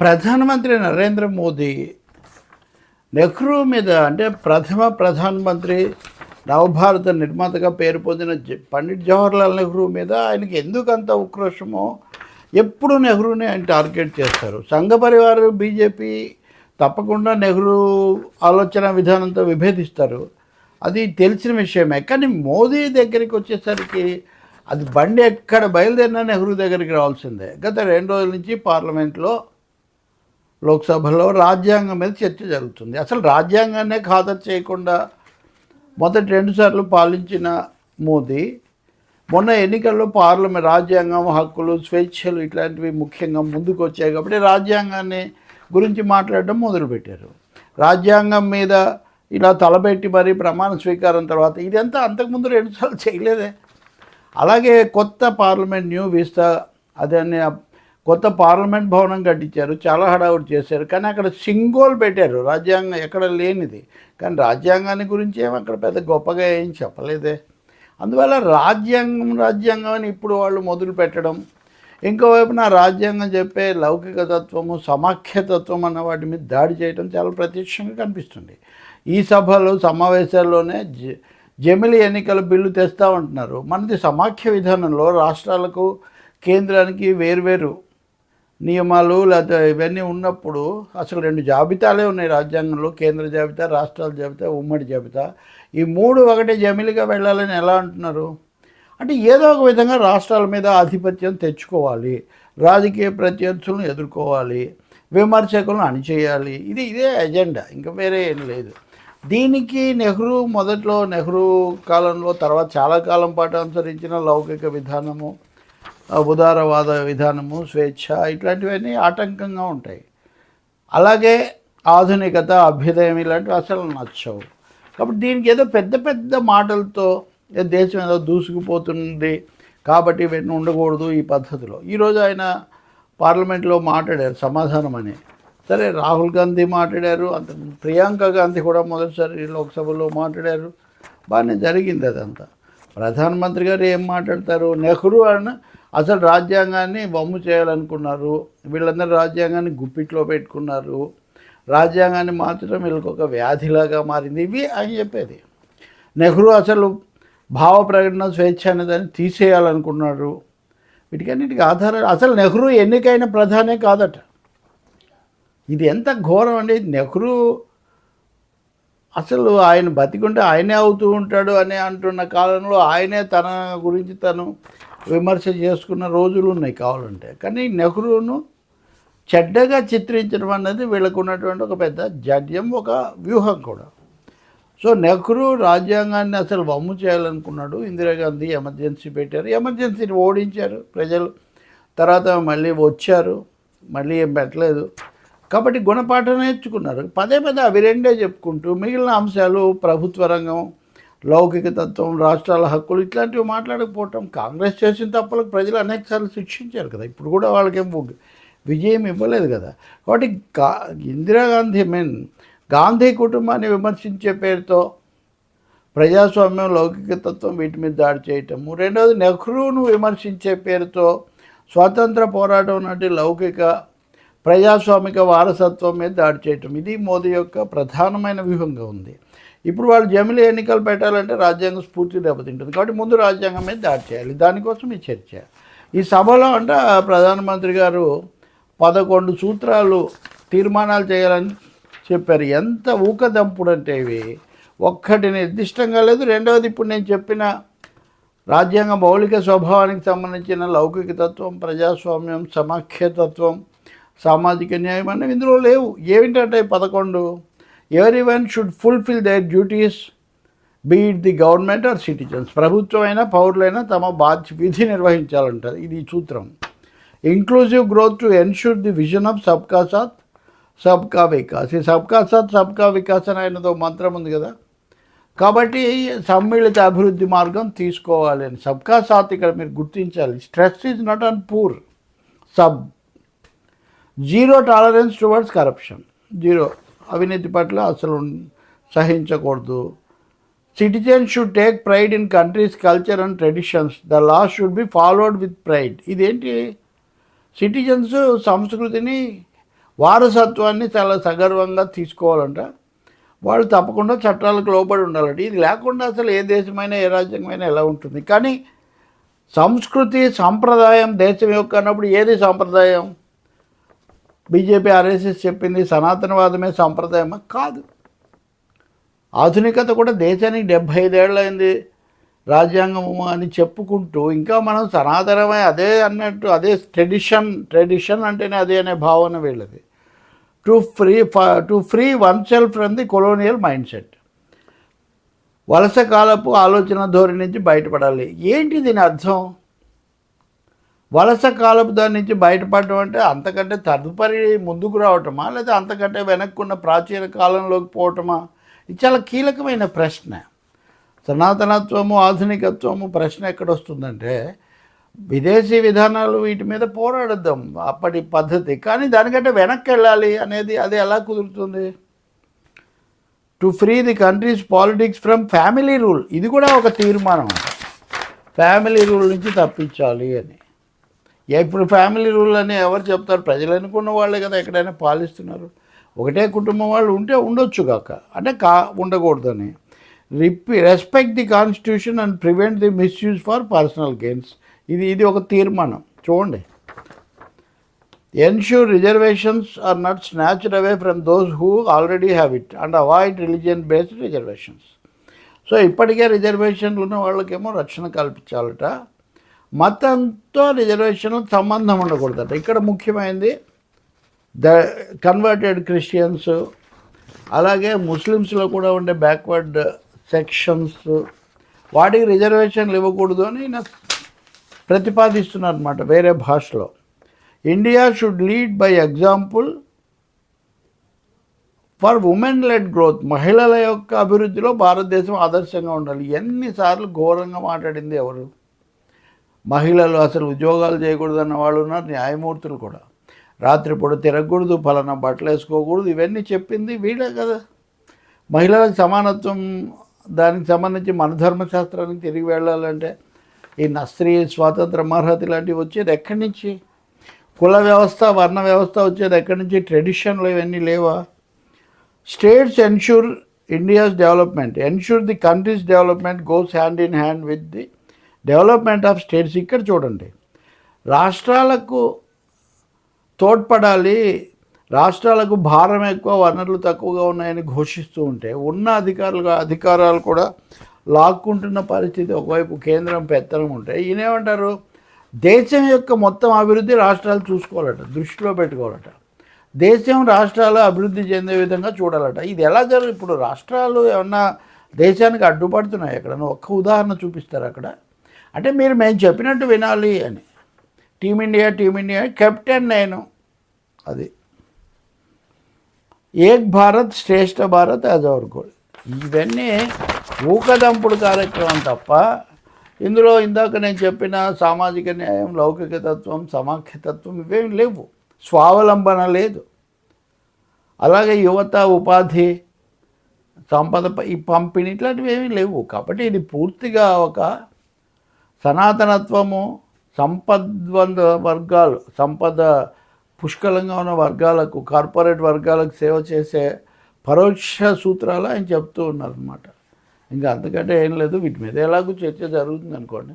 ప్రధానమంత్రి నరేంద్ర మోదీ నెహ్రూ మీద అంటే ప్రథమ ప్రధానమంత్రి నవభారత నిర్మాతగా పేరు పొందిన జ- పండిట్ జవహర్లాల్ నెహ్రూ మీద ఆయనకి ఎందుకు అంత ఉక్రోషమో ఎప్పుడు నెహ్రూని ఆయన టార్గెట్ చేస్తారు. సంఘ పరివారం బీజేపీ తప్పకుండా నెహ్రూ ఆలోచన విధానంతో విభేదిస్తారు. అది తెలిసిన విషయమే. కానీ మోదీ దగ్గరికి వచ్చేసరికి అది బండి ఎక్కడ బయలుదేరినా నెహ్రూ దగ్గరికి రావాల్సిందే. గత రెండు రోజుల నుంచి పార్లమెంట్లో లోక్సభలో రాజ్యాంగం మీద చర్చ జరుగుతుంది. అసలు రాజ్యాంగాన్నే ఖాతరు చేయకుండా మొదటి రెండుసార్లు పాలించిన మోదీ మొన్న ఎన్నికల్లో పార్లమెంట్ రాజ్యాంగం హక్కులు స్వేచ్ఛలు ఇట్లాంటివి ముఖ్యంగా ముందుకు వచ్చాయి కాబట్టి రాజ్యాంగాన్ని గురించి మాట్లాడడం మొదలుపెట్టారు. రాజ్యాంగం మీద ఇలా తలపెట్టి మరీ ప్రమాణ స్వీకారం తర్వాత ఇదంతా అంతకుముందు రెండుసార్లు చేయలేదే. అలాగే కొత్త పార్లమెంట్ న్యూ విస్తా అదని కొత్త పార్లమెంట్ భవనం కట్టించారు చాలా హడావుడి చేశారు కానీ అక్కడ సింగోల్ పెట్టారు. రాజ్యాంగం ఎక్కడ లేనిది. కానీ రాజ్యాంగాన్ని గురించి ఏం అక్కడ పెద్ద గొప్పగా ఏం చెప్పలేదే. అందువల్ల రాజ్యాంగం రాజ్యాంగం అని ఇప్పుడు వాళ్ళు మొదలు పెట్టడం ఇంకోవైపున రాజ్యాంగం చెప్పే లౌకిక తత్వము సమాఖ్యతత్వం అన్న వాటి మీద దాడి చేయడం చాలా ప్రత్యక్షంగా కనిపిస్తుంది. ఈ సభలు సమావేశాల్లోనే జ జమిలి ఎన్నికల బిల్లు తెస్తా ఉంటున్నారు. మనది సమాఖ్య విధానంలో రాష్ట్రాలకు కేంద్రానికి వేర్వేరు నియమాలు లేదా ఇవన్నీ ఉన్నప్పుడు అసలు రెండు జాబితాలే ఉన్నాయి రాజ్యాంగంలో కేంద్ర జాబితా రాష్ట్రాల జాబితా ఉమ్మడి జాబితా. ఈ మూడు ఒకటే జమిలిగా వెళ్ళాలని ఎలా అంటున్నారు? అంటే ఏదో ఒక విధంగా రాష్ట్రాల మీద ఆధిపత్యం తెచ్చుకోవాలి రాజకీయ ప్రత్యర్థులను ఎదుర్కోవాలి విమర్శకులను అణిచేయాలి. ఇది ఇదే ఎజెండా ఇంకా వేరే ఏం లేదు. దీనికి నెహ్రూ మొదట్లో నెహ్రూ కాలంలో తర్వాత చాలా కాలం పాటు అనుసరించిన లౌకిక విధానము ఉదారవాద విధానము స్వేచ్ఛ ఇట్లాంటివన్నీ ఆటంకంగా ఉంటాయి. అలాగే ఆధునికత అభ్యుదయం ఇలాంటివి అసలు నచ్చవు. కాబట్టి దీనికి ఏదో పెద్ద పెద్ద మాటలతో దేశం ఏదో దూసుకుపోతుంది. కాబట్టి ఇవన్నీ ఉండకూడదు ఈ పద్ధతిలో. ఈరోజు ఆయన పార్లమెంట్లో మాట్లాడారు సమాధానం అని. సరే రాహుల్ గాంధీ మాట్లాడారు అంత ప్రియాంక గాంధీ కూడా మొదటిసారి లోక్సభలో మాట్లాడారు. బాగానే జరిగింది అదంతా. ప్రధానమంత్రి గారు ఏం మాట్లాడతారు? నెహ్రూ అని అసలు రాజ్యాంగాన్ని వమ్ము చేయాలనుకున్నారు. వీళ్ళందరూ రాజ్యాంగాన్ని గుప్పిట్లో పెట్టుకున్నారు. రాజ్యాంగాన్ని మార్చడం వీళ్ళకి ఒక వ్యాధిలాగా మారింది. ఇవి అని చెప్పేది. నెహ్రూ అసలు భావ ప్రకటన స్వేచ్ఛ అనేదాన్ని తీసేయాలనుకున్నాడు. వీటికన్నిటికీ ఆధారాలు అసలు నెహ్రూ ఎన్నికైన ప్రధానే కాదట. ఇది ఎంత ఘోరం అండి. నెహ్రూ అసలు ఆయన బతికుంటే ఆయనే అవుతూ ఉంటాడు అని అంటున్న కాలంలో ఆయనే తన గురించి తను విమర్శ చేసుకున్న రోజులు ఉన్నాయి కావాలంటే. కానీ నెహ్రూను చెడ్డగా చిత్రించడం అన్నది వీళ్ళకు ఉన్నటువంటి ఒక పెద్ద జడ్యం ఒక వ్యూహం కూడా. సో నెహ్రూ రాజ్యాంగాన్ని అసలు వమ్ము చేయాలనుకున్నాడు. ఇందిరాగాంధీ ఎమర్జెన్సీ పెట్టారు. ఎమర్జెన్సీని ఓడించారు ప్రజలు. తర్వాత మళ్ళీ వచ్చారు. మళ్ళీ ఏం పెట్టలేదు. కాబట్టి గుణపాఠం నేర్చుకున్నారు. పదే పదే అవి రెండే చెప్పుకుంటూ మిగిలిన అంశాలు ప్రభుత్వ రంగం లౌకిక తత్వం రాష్ట్రాల హక్కులు ఇట్లాంటివి మాట్లాడకపోవటం కాంగ్రెస్ చేసిన తప్పులకు ప్రజలు అనేకసార్లు శిక్షించారు కదా. ఇప్పుడు కూడా వాళ్ళకేం విజయం ఇవ్వలేదు కదా. కాబట్టి గా ఇందిరాగాంధీ మీన్ గాంధీ కుటుంబాన్ని విమర్శించే పేరుతో ప్రజాస్వామ్యం లౌకిక తత్వం వీటి మీద దాడి చేయటము. రెండవది నెహ్రూను విమర్శించే పేరుతో స్వాతంత్ర పోరాటం నాటి లౌకిక ప్రజాస్వామిక వారసత్వం మీద దాడి చేయటం. ఇది మోదీ యొక్క ప్రధానమైన వ్యూహంగా ఉంది. ఇప్పుడు వాళ్ళు జమిలీ ఎన్నికలు పెట్టాలంటే రాజ్యాంగ స్ఫూర్తి దెబ్బతింటుంది. కాబట్టి ముందు రాజ్యాంగం మీద దాడి చేయాలి. దానికోసం ఈ చర్చ. ఈ సభలో అంటే ప్రధానమంత్రి గారు పదకొండు సూత్రాలు తీర్మానాలు చేయాలని చెప్పారు. ఎంత ఊకదంపుడు అంటే ఇవి. ఒక్కటి నిర్దిష్టంగా లేదు. రెండవది ఇప్పుడు నేను చెప్పిన రాజ్యాంగ మౌలిక స్వభావానికి సంబంధించిన లౌకిక తత్వం ప్రజాస్వామ్యం సమాఖ్యతత్వం సామాజిక న్యాయం అనేవి ఇందులో లేవు. ఏమిటంటే పదకొండు everyone should fulfil their duties be it the government or citizens ప్రభుత్వమైనా పౌరులైనా తమ బాధ్య విధి నిర్వహించాలంటారు ఇది సూత్రం inclusive growth to ensure the vision of sabka saath sabka Vikas ఈ సబ్కా సాత్ సబ్కా వికాస్ అని ఆయనతో మంత్రం ఉంది కదా. కాబట్టి సమ్మిళిత అభివృద్ధి మార్గం తీసుకోవాలి అని. సబ్కా సాత్ ఇక్కడ మీరు గుర్తించాలి. Stress is not on poor sub zero tolerance towards corruption zero అవినీతి పట్ల అసలు సహించకూడదు. Citizen should take pride in country's culture and traditions the law should be followed with pride ఇదేంటి? సిటిజన్స్ సంస్కృతిని వారసత్వాన్ని చాలా సగర్వంగా తీసుకోవాలంట. వాళ్ళు తప్పకుండా చట్టాలకు లోబడి ఉండాలంట. ఇది లేకుండా అసలు ఏ దేశమైనా ఏ రాజ్యమైనా ఎలా ఉంటుంది? కానీ సంస్కృతి సాంప్రదాయం దేశం యొక్క అన్నప్పుడు ఏది సాంప్రదాయం? బీజేపీ ఆర్ఎస్ఎస్ చెప్పింది సనాతనవాదమే సాంప్రదాయమా? కాదు. ఆధునికత కూడా దేశానికి డెబ్భై ఐదేళ్ళైంది రాజ్యాంగము అని చెప్పుకుంటూ ఇంకా మనం సనాతనమై అదే అన్నట్టు అదే ట్రెడిషన్ ట్రెడిషన్ అంటేనే అదే అనే భావన వీళ్ళది. To free to free oneself from the colonial mindset. వలస కాలపు ఆలోచన ధోరణి నుంచి బయటపడాలి. ఏంటి దీని అర్థం? వలస కాలపు దాని నుంచి బయటపడటం అంటే అంతకంటే తదుపరి ముందుకు రావటమా? లేదా అంతకంటే వెనక్కున్న ప్రాచీన కాలంలోకి పోవటమా? ఇది చాలా కీలకమైన ప్రశ్న. సనాతనత్వము ఆధునికత్వము ప్రశ్న ఎక్కడొస్తుందంటే విదేశీ విధానాలు వీటి మీద పోరాడద్దాం అప్పటి పద్ధతి. కానీ దానికంటే వెనక్కి వెళ్ళాలి అనేది అది ఎలా కుదురుతుంది? To free the country's politics from family rule. ఇది కూడా ఒక తీర్మానం. ఫ్యామిలీ రూల్ నుంచి తప్పించాలి అని. ఇప్పుడు ఫ్యామిలీ రూల్ అని ఎవరు చెప్తారు? ప్రజలు అనుకున్న వాళ్ళే కదా ఎక్కడైనా పాలిస్తున్నారు. ఒకటే కుటుంబం వాళ్ళు ఉంటే ఉండొచ్చు కాక. అంటే కా ఉండకూడదని. రిపి respect the constitution and prevent the misuse for personal gains ఇది ఇది ఒక తీర్మానం. చూడండి. Ensure reservations are not snatched away from those who already have it and avoid religion based reservations so ఇప్పటికే రిజర్వేషన్లు ఉన్న వాళ్ళకేమో రక్షణ కల్పించాలట. మతంతో రిజర్వేషన్ సంబంధం ఉండకూడదట. ఇక్కడ ముఖ్యమైనది ద కన్వర్టెడ్ క్రిస్టియన్స్ అలాగే ముస్లిమ్స్లో కూడా ఉండే బ్యాక్వర్డ్ సెక్షన్స్ వాటికి రిజర్వేషన్లు ఇవ్వకూడదు అని ఈయన ప్రతిపాదిస్తున్నారు అనమాట వేరే భాషలో. India should lead by example for women led growth మహిళల యొక్క అభివృద్ధిలో భారతదేశం ఆదర్శంగా ఉండాలి. ఎన్నిసార్లు ఘోరంగా మాట్లాడింది ఎవరు? మహిళలు అసలు ఉద్యోగాలు చేయకూడదు అన్న వాళ్ళు ఉన్నారు న్యాయమూర్తులు కూడా. రాత్రిపూట తిరగకూడదు ఫలానా బట్టలు వేసుకోకూడదు ఇవన్నీ చెప్పింది వీళ్ళే కదా. మహిళలకు సమానత్వం దానికి సంబంధించి మన ధర్మశాస్త్రానికి తిరిగి వెళ్ళాలంటే ఈ నస్త్రీ స్వాతంత్ర అర్హత ఇలాంటివి వచ్చేది ఎక్కడి నుంచి? కుల వ్యవస్థ వర్ణ వ్యవస్థ వచ్చేది ఎక్కడి నుంచి? ట్రెడిషన్లు ఇవన్నీ లేవా? States ensure India's development. Ensure the country's development goes hand in hand with the development of states ఇక్కడ చూడండి. రాష్ట్రాలకు తోడ్పడాలి రాష్ట్రాలకు భారం ఎక్కువ వనరులు తక్కువగా ఉన్నాయని ఘోషిస్తూ ఉంటే ఉన్న అధికారులు అధికారాలు కూడా లాక్కుంటున్న పరిస్థితి ఒకవైపు కేంద్రం పెత్తనం ఉంటే ఈయనేమంటారు దేశం యొక్క మొత్తం అభివృద్ధి రాష్ట్రాలు చూసుకోవాలట దృష్టిలో పెట్టుకోవాలట. దేశం రాష్ట్రాలు అభివృద్ధి చెందే విధంగా చూడాలట. ఇది ఎలా జరుగు ఇప్పుడు రాష్ట్రాలు ఏమన్నా దేశానికి అడ్డుపడుతున్నాయి? ఎక్కడ ఒక్క ఉదాహరణ చూపిస్తారు అక్కడ? అంటే మీరు మేము చెప్పినట్టు వినాలి అని. టీమిండియా టీమిండియా కెప్టెన్ నేను. అది. ఏక్ భారత్ శ్రేష్ఠ భారత్ యాజ్ గోల్ ఇవన్నీ ఊకదంపుడు కార్యక్రమం తప్ప ఇందులో ఇందాక నేను చెప్పిన సామాజిక న్యాయం లౌకిక తత్వం సమాఖ్యతత్వం ఇవేమి లేవు. స్వావలంబన లేదు. అలాగే యువత ఉపాధి సంపద ఈ పంపిణీ ఇట్లాంటివి ఏమీ లేవు. కాబట్టి ఇది పూర్తిగా ఒక సనాతనత్వము సంపద్వంద వర్గాలు సంపద పుష్కలంగా ఉన్న వర్గాలకు కార్పొరేట్ వర్గాలకు సేవ చేసే పరోక్ష సూత్రాలు ఆయన చెప్తూ ఉన్నారనమాట ఇంకా అంతకంటే ఏం లేదు వీటి మీద ఎలాగో చర్చ జరుగుతుంది అనుకోండి